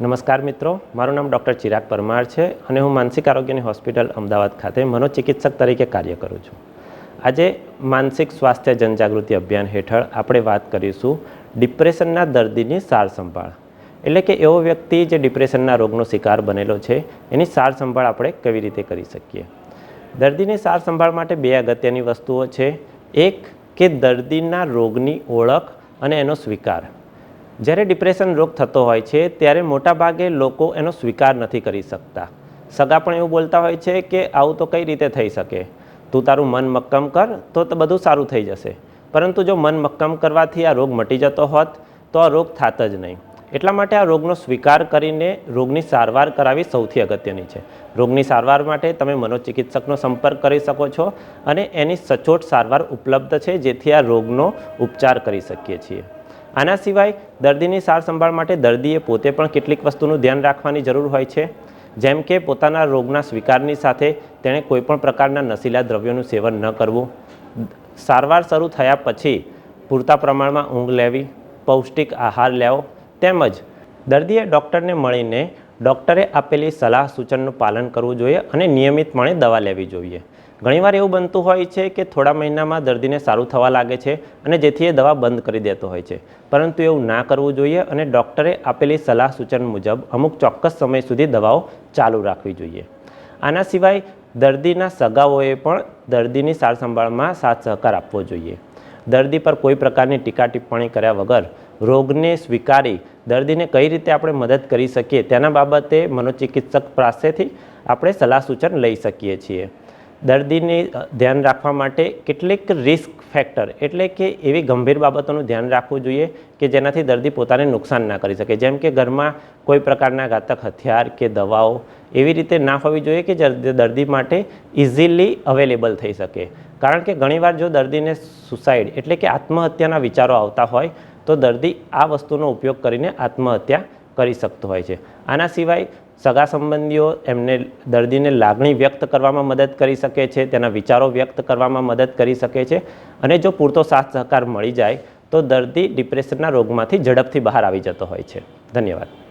નમસ્કાર મિત્રો, મારું નામ ડૉક્ટર ચિરાગ પરમાર છે અને હું માનસિક આરોગ્યની હોસ્પિટલ અમદાવાદ ખાતે મનોચિકિત્સક તરીકે કાર્ય કરું છું. આજે માનસિક સ્વાસ્થ્ય જનજાગૃતિ અભિયાન હેઠળ આપણે વાત કરીશું ડિપ્રેશનના દર્દીની સાર સંભાળ. એટલે કે એવો વ્યક્તિ જે ડિપ્રેશનના રોગનો શિકાર બનેલો છે, એની સાર સંભાળ આપણે કેવી રીતે કરી શકીએ? દર્દીની સાર સંભાળ માટે બે અગત્યની વસ્તુઓ છે. એક, કે દર્દીના રોગની ઓળખ અને એનો સ્વીકાર. જ્યારે ડિપ્રેશન રોગ થતો હોય છે, ત્યારે મોટાભાગે લોકો એનો સ્વીકાર નથી કરી શકતા. સગા પણ એવું બોલતા હોય છે કે, આવું તો કઈ રીતે થઈ શકે? તું તારું મન મક્કમ કર, તો બધું સારું થઈ જશે. પરંતુ જો મન મક્કમ કરવાથી આ રોગ મટી જતો હોત, તો આ રોગ થાત જ નહીં. એટલા માટે આ રોગનો સ્વીકાર કરીને રોગની સારવાર કરાવી સૌથી અગત્યની છે. રોગની સારવાર માટે તમે મનોચિકિત્સકનો સંપર્ક કરી શકો છો અને એની સચોટ સારવાર ઉપલબ્ધ છે, જેથી આ રોગનો ઉપચાર કરી શકીએ છીએ. આના સિવાય દર્દીની સાર સંભાળ માટે દર્દીએ પોતે પણ કેટલીક વસ્તુનું ધ્યાન રાખવાની જરૂર હોય છે. જેમ કે પોતાના રોગના સ્વીકારની સાથે તેણે કોઈપણ પ્રકારના નશીલા દ્રવ્યોનું સેવન ન કરવું. સારવાર શરૂ થયા પછી પૂરતા પ્રમાણમાં ઊંઘ લેવી, પૌષ્ટિક આહાર લેવો તેમજ દર્દીએ ડૉક્ટરને મળીને ડૉક્ટરે આપેલી સલાહ સૂચનનું પાલન કરવું જોઈએ અને નિયમિતપણે દવા લેવી જોઈએ. ઘણીવાર એવું બનતું હોય છે કે થોડા મહિનામાં દર્દીને સારું થવા લાગે છે અને જેથી એ દવા બંધ કરી દેતો હોય છે. પરંતુ એવું ના કરવું જોઈએ અને ડૉક્ટરે આપેલી સલાહ સૂચન મુજબ અમુક ચોક્કસ સમય સુધી દવાઓ ચાલુ રાખવી જોઈએ. આના સિવાય દર્દીના સગાઓએ પણ દર્દીની સાર સંભાળમાં સાથ સહકાર આપવો જોઈએ. દર્દી પર કોઈ પ્રકારની ટીકા ટિપ્પણી કર્યા વગર રોગને સ્વીકારી દર્દીને કઈ રીતે આપણે મદદ કરી શકીએ તેના બાબતે મનોચિકિત્સક પાસેથી આપણે સલાહ સૂચન લઈ શકીએ છીએ. દર્દીને ધ્યાન રાખવા માટે કેટલીક રિસ્ક ફેક્ટર એટલે કે એવી ગંભીર બાબતોનું ધ્યાન રાખવું જોઈએ કે જેનાથી દર્દી પોતાને નુકસાન ના કરી શકે. જેમ કે ઘરમાં કોઈ પ્રકારના ઘાતક હથિયાર કે દવાઓ એવી રીતે ના હોવી જોઈએ કે દર્દી માટે ઇઝીલી અવેલેબલ થઈ શકે. કારણ કે ઘણીવાર જો દર્દીને સુસાઇડ એટલે કે આત્મહત્યાના વિચારો આવતા હોય તો દર્દી આ વસ્તુનો ઉપયોગ કરીને આત્મહત્યા કરી શકતો હોય છે. આના સિવાય સગા સંબંધીઓ એમને દર્દીને લાગણી વ્યક્ત કરવામાં મદદ કરી શકે છે, તેના વિચારો વ્યક્ત કરવામાં મદદ કરી શકે છે અને જો પૂરતો સાથ સહકાર મળી જાય તો દર્દી ડિપ્રેશનના રોગમાંથી ઝડપથી બહાર આવી જતો હોય છે. ધન્યવાદ.